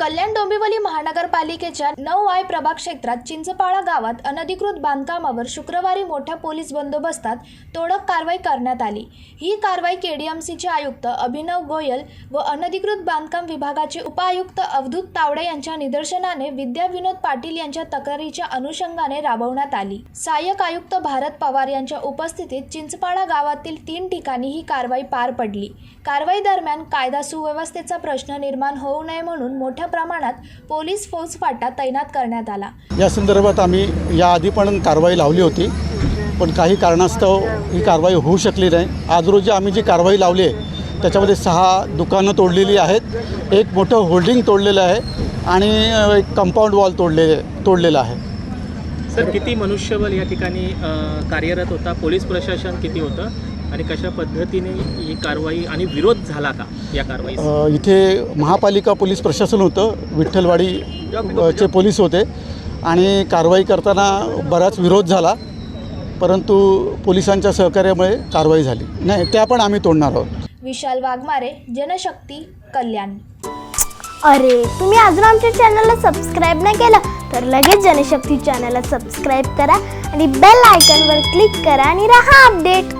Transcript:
कल्याण डोंबिवली महानगरपालिकेच्या नऊ आय प्रभाग क्षेत्रात चिंचपाळा गावात अनधिकृत बांधकामावर शुक्रवारी मोठ्या पोलीस बंदोबस्तात तोडक कारवाई करण्यात आली. ही कारवाई केडीएमसीचे आयुक्त अभिनव गोयल व अनधिकृत बांधकाम विभागाचे उपायुक्त अवधूत तावडे यांच्या निदर्शनाने विद्या विनोद पाटील यांच्या तक्रारीच्या अनुषंगाने राबवण्यात आली. सहाय्यक आयुक्त भारत पवार यांच्या उपस्थितीत चिंचपाळा गावातील तीन ठिकाणी ही कारवाई पार पडली. कारवाई दरम्यान कायदा सुव्यवस्थेचा प्रश्न निर्माण होऊ नये म्हणून मोठ्या प्रमाणात पोलीस फौजफाटा तैनात करण्यात आला. या संदर्भात आम्ही याआधी पण कारवाई लावली होती पण काही कारणास्तव ही कारवाई होऊ शकली नाही. आज रोजी आम्ही जी कारवाई लावली आहे त्याच्यामध्ये सहा दुकानं तोडलेली आहेत एक मोठं होल्डिंग तोडलेलं आहे आणि एक कंपाऊंड वॉल तोडले तोडलेलं आहे. सर किती मनुष्यबळ या ठिकाणी कार्यरत होता? पोलीस प्रशासन किती होतं? आणि कशा पद्धतीने ही कारवाई आणि विरोध झाला का या कारवाई इथे महापालिका पोलीस प्रशासन होतं विठ्ठलवाडी चे पोलीस होते. आणि कारवाई करताना बराच विरोध झाला परंतु पोलिसांच्या सहकार्यामुळे कारवाई झाली. नाही त्या पण आम्ही तोडणार आहोत. विशाल वाघमारे जनशक्ती कल्याण. अरे तुम्ही अजून आमच्या चॅनलला सबस्क्राईब नाही केलं तर लगेच जनशक्ती चॅनलला सबस्क्राईब करा आणि बेल आयकॉनवर क्लिक करा आणि राहा अपडेट